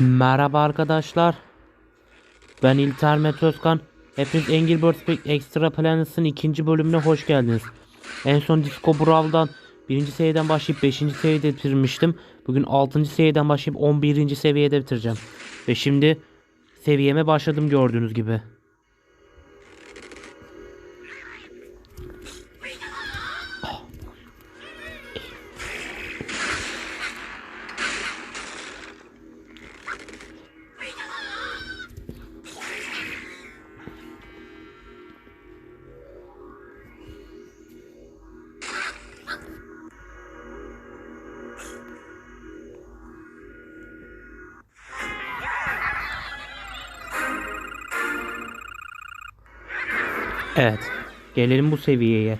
Merhaba arkadaşlar. Ben İlter Mete Özkan. Hepiniz Angry Birds Extra Planets'ın ikinci bölümüne hoş geldiniz. En son Disco Brawl'dan birinci seviyeden başlayıp 5. seviyede bitirmiştim. Bugün 6. seviyeden başlayıp 11. seviyede bitireceğim. Ve şimdi seviyeme başladım gördüğünüz gibi. Evet. Gelelim bu seviyeye.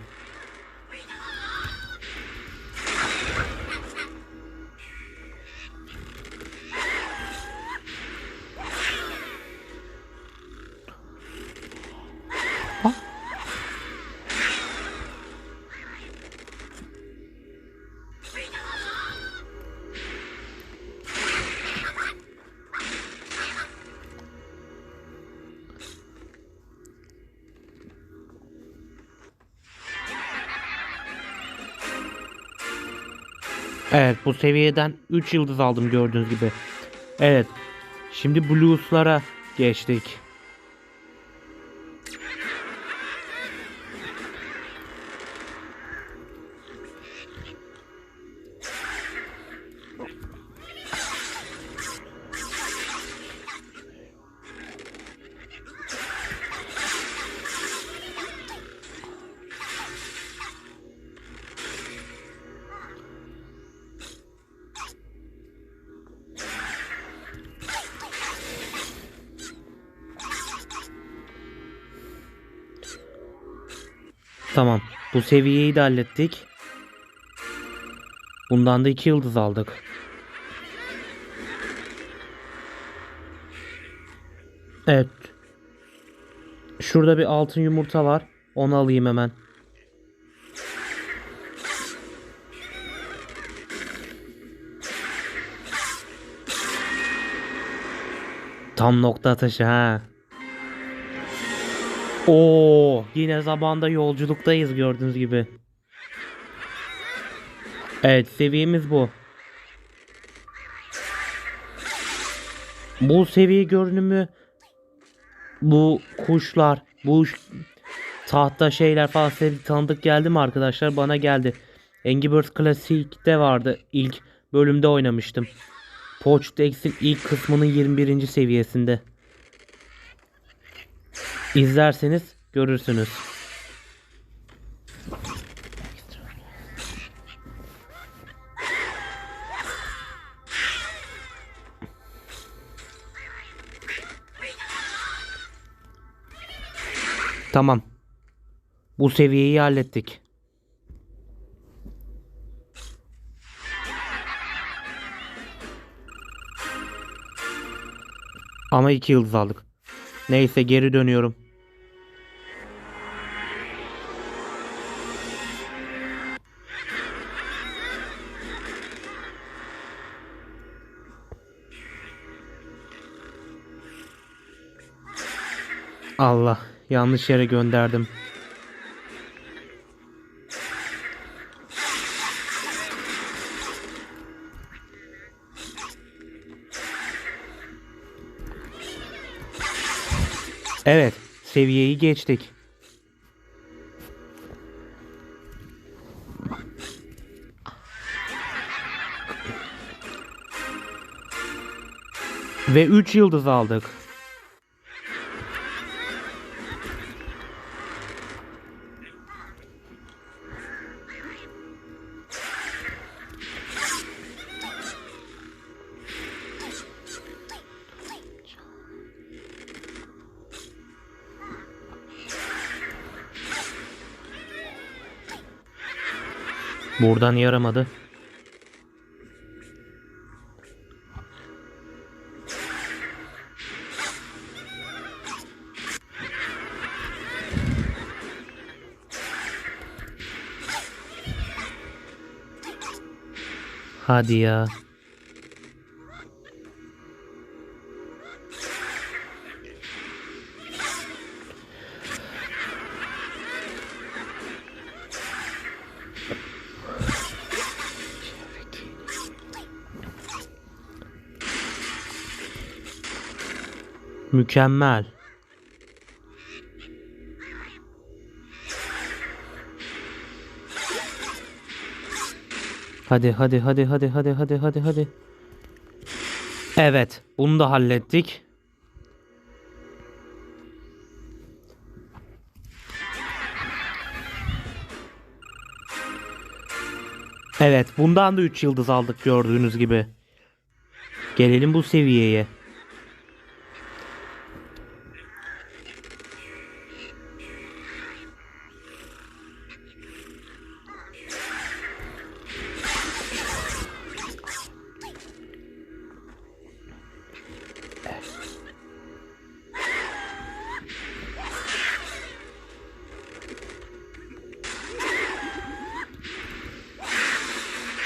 Evet bu seviyeden 3 yıldız aldım gördüğünüz gibi. Evet. Şimdi Blues'lara geçtik. Tamam. Bu seviyeyi de hallettik. Bundan da 2 yıldız aldık. Evet. Şurada bir altın yumurta var. Onu alayım hemen. Tam nokta atışı ha. Oo, yine zamanda yolculuktayız gördüğünüz gibi. Evet, seviyemiz bu. Bu seviye görünümü bu kuşlar, bu tahta şeyler falan size tanıdık geldi mi arkadaşlar? Bana geldi. Angry Birds Classic'te vardı. İlk bölümde oynamıştım. Poached Eggs'in ilk kısmının 21. seviyesinde. İzlerseniz görürsünüz. Tamam. Bu seviyeyi hallettik. Ama iki yıldız aldık. Neyse geri dönüyorum. Allah yanlış yere gönderdim. Evet, seviyeyi geçtik. Ve 3 yıldız aldık. Buradan yaramadı. Hadi ya. Mükemmel. Hadi hadi hadi hadi hadi hadi hadi hadi. Evet, bunu da hallettik. Evet, bundan da 3 yıldız aldık gördüğünüz gibi. Gelelim bu seviyeye.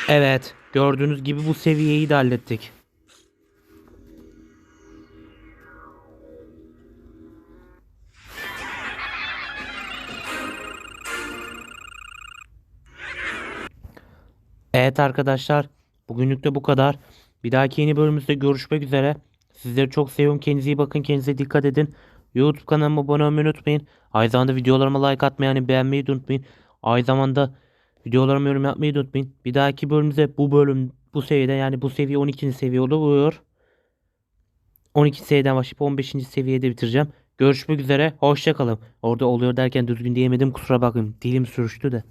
Evet, gördüğünüz gibi bu seviyeyi de hallettik. Evet arkadaşlar, bugünlük de bu kadar. Bir dahaki yeni bölümümüzde görüşmek üzere. Sizleri çok seviyorum. Kendinize iyi bakın. Kendinize dikkat edin. YouTube kanalıma abone olmayı unutmayın. Aynı zamanda videolarıma like atmayı, yani beğenmeyi unutmayın. Aynı zamanda videolarıma yorum yapmayı unutmayın. Bir dahaki bölümümüzde bu bölüm bu seviyede yani bu seviye 12. seviye oluyor. 12 seviyeden başlayıp 15. seviyede bitireceğim. Görüşmek üzere. Hoşçakalın. Orada oluyor derken düzgün diyemedim. Kusura bakmayın. Dilim sürüştü de.